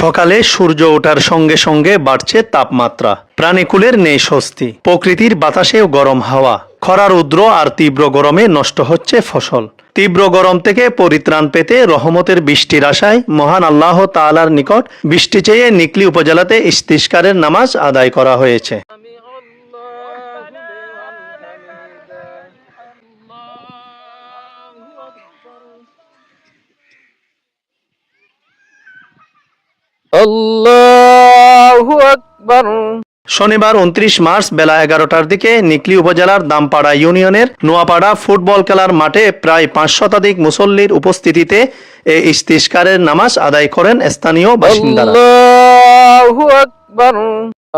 সকালে সূর্য ওঠার সঙ্গে সঙ্গে বাড়ছে তাপমাত্রা। প্রাণীকুলের নেই স্বস্তি। প্রকৃতির বাতাসেও গরম হাওয়া। খরার উদ্র আর তীব্র গরমে নষ্ট হচ্ছে ফসল। তীব্র গরম থেকে পরিত্রাণ পেতে রহমতের বৃষ্টির আশায় মহান আল্লাহ তালার নিকট বৃষ্টি চেয়ে নিকলি উপজেলাতে ইস্তিস্কারের নামাজ আদায় করা হয়েছে। শনিবার উনত্রিশ মার্চ বেলা এগারোটার দিকে নিকলি উপজেলার দামপাড়া ইউনিয়নের নোয়াপাড়া ফুটবল খেলার মাঠে প্রায় পাঁচ শতাধিক মুসল্লির উপস্থিতিতে এই ইস্তিষ্কারের নামাজ আদায় করেন স্থানীয় বাসিন্দারা।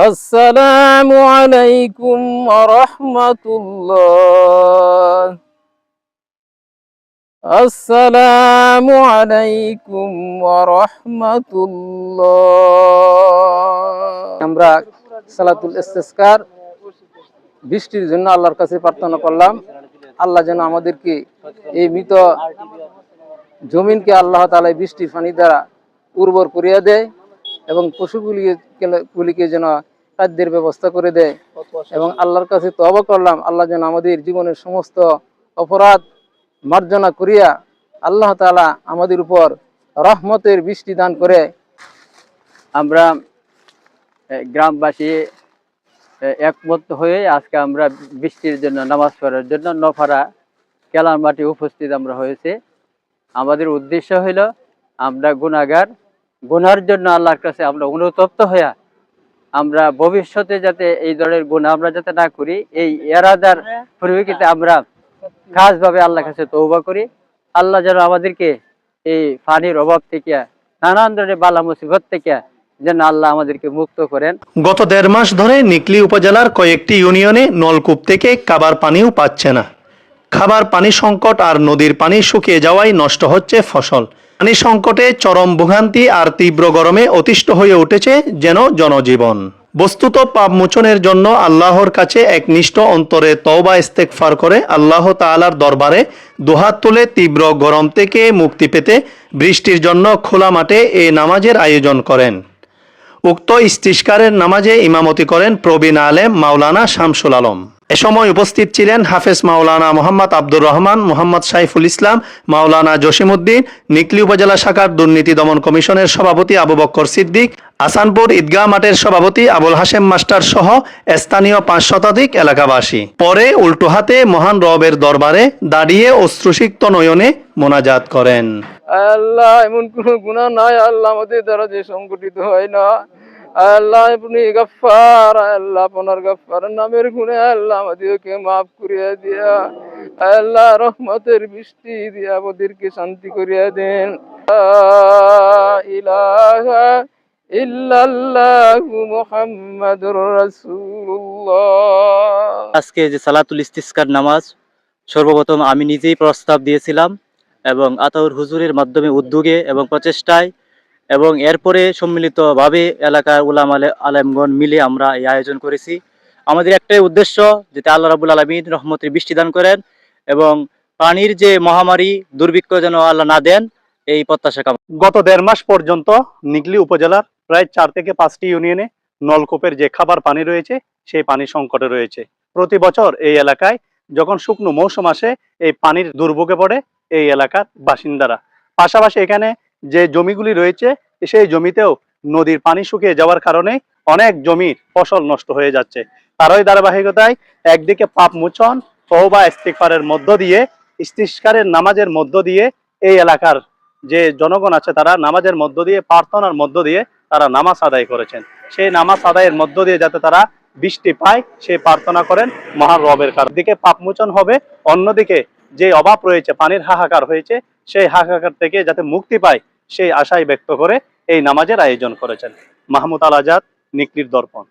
আসসালামু আলাইকুম আসসালামু আলাইকুম রাহমাতুল্লাহ। আমরা সালাতুল ইসতিসকার বৃষ্টির জন্য আল্লাহর কাছে প্রার্থনা করলাম। আল্লাহ যেন আমাদেরকে এই মৃত জমিনকে আল্লাহ তালা বৃষ্টির পানি দ্বারা উর্বর করিয়া দেয় এবং পশুগুলিকে যেন খাদ্যের ব্যবস্থা করে দেয়। এবং আল্লাহর কাছে তবা করলাম। আল্লাহ যেন আমাদের জীবনের সমস্ত অপরাধ মার্জনা করিয়া আল্লাহ তাআলা আমাদের উপর রহমতের বৃষ্টি দান করে আমরা গ্রামবাসী একমত হয়ে আজকে আমরা বৃষ্টির জন্য, নামাজ পড়ার জন্য নফারা, কেলার মাঠে উপস্থিত আমরা হয়েছে। আমাদের উদ্দেশ্য হইল, আমরা গুণাগার গুনার জন্য আল্লাহর কাছে আমরা অনুতপ্ত হইয়া আমরা ভবিষ্যতে যাতে এই ধরনের গুণা আমরা যাতে না করি, এই এরাদার পরিপ্রেক্ষিতে আমরা খাসভাবে আল্লাহর কাছে তৌবা করি। আল্লাহ যেন আমাদেরকে এই পানির অভাব থেকে, নানান ধরনের বালা মুসিবত থেকে যেন আল্লাহ আমাদেরকে মুক্ত করেন। গত দেড় মাস ধরে নিকলি উপজেলার কয়েকটি ইউনিয়নে নলকূপ থেকে খাবার পানিও পাচ্ছে না। খাবার পানি সংকট আর নদীর পানি শুকিয়ে যাওয়ায় নষ্ট হচ্ছে ফসল। পানি সংকটে চরম ভোগান্তি আর তীব্র গরমে অতিষ্ঠ হয়ে উঠেছে যেন জনজীবন। বস্তুত পাপ মোচনের জন্য আল্লাহর কাছে এক একনিষ্ঠ অন্তরে তওবা ইস্তেকফার করে আল্লাহ তাআলার দরবারে দুহাত তুলে তীব্র গরম থেকে মুক্তি পেতে বৃষ্টির জন্য খোলা মাঠে এ নামাজের আয়োজন করেন। উক্ত ইস্তিস্কারের নামাজে ইমামতি করেন প্রবীণ আলেম মাওলানা শামসুল আলম। এ সময় উপস্থিত ছিলেন হাফেজ মাওলানা মোহাম্মদ আব্দুর রহমান, মোহাম্মদ সাইফুল ইসলাম, মাওলানা জসিমউদ্দিন, নিকলি উপজেলা শাখার দুর্নীতি দমন কমিশনের সভাপতি আবু বক্কর সিদ্দিক আসানপুর ঈদগাহ মাঠের সভাপতি আবুল হাশেম মাস্টার সহ স্থানীয় পাঁচ শতাধিক এলাকাবাসী। পরে উল্টো হাতে মহান রবের দরবারে দাঁড়িয়ে অশ্রুসিক্ত নয়নে মোনাজাত করেন। আল্লাহ, এমন কোন গুণা নাই, আল্লাহ আমাদের দ্বারা যে সংগঠিত হয় না। আল্লাহ, আপনি গফার আল্লাহ আপনার গফার নামের গুণে আল্লাহ আমাদেরকে মাফ করিয়া দিয়া, আল্লাহ রহমতের বৃষ্টি দিয়া আমাদেরকে শান্তি করিয়া দেন। ইলাহা আজকে যে সালাতুল ইস্তিস্কার নামাজ সর্বপ্রথম আমি নিজেই প্রস্তাব দিয়েছিলাম এবং আতাউর হুজুরের মাধ্যমে উদ্যোগে এবং প্রচেষ্টায় এবং এরপরে সম্মিলিতভাবে এলাকার উলাম আলে আলেমগণ মিলে আমরা এই আয়োজন করেছি। আমাদের একটাই উদ্দেশ্য যাতে আল্লাহ রাবুল আলমিন রহমতের বৃষ্টি দান করেন এবং পানির যে মহামারী দুর্ভিক্ষ যেন আল্লাহ না দেন এই প্রত্যাশা কাম গত দেড় মাস পর্যন্ত নিগলি উপজেলার প্রায় চার থেকে পাঁচটি ইউনিয়নে নলকূপের যে খাবার পানি রয়েছে, সেই পানি সংকটে রয়েছে। প্রতি বছর এই এলাকায় যখন শুকনো মৌসুম আসে, এই পানির দুর্ভোগে পড়ে এই এলাকার বাসিন্দারা। পাশাপাশি এখানে যে জমিগুলি রয়েছে, সেই জমিতেও নদীর পানি শুকিয়ে যাওয়ার কারণে অনেক জমির ফসল নষ্ট হয়ে যাচ্ছে। তারই ধারাবাহিকতায় একদিকে পাপ মোচন, তওবা, ইস্তিগফারের মধ্য দিয়ে, ইস্তিস্কারের নামাজের মধ্য দিয়ে এই এলাকার যে জনগণ আছে, তারা নামাজের মধ্য দিয়ে প্রার্থনার মধ্য দিয়ে তারা নামাজ আদায় করেছেন। সেই নামাজ আদায়ের মধ্য দিয়ে যাতে তারা বৃষ্টি পায়, সে প্রার্থনা করেন মহান রবের কারণ দিকে পাপমোচন হবে, অন্যদিকে যে অভাব রয়েছে, পানির হাহাকার হয়েছে, সেই হাহাকার থেকে যাতে মুক্তি পায়, সেই আশাই ব্যক্ত করে এই নামাজের আয়োজন করেছেন। মাহমুদ আল আজাদ নিকলির দর্পণ।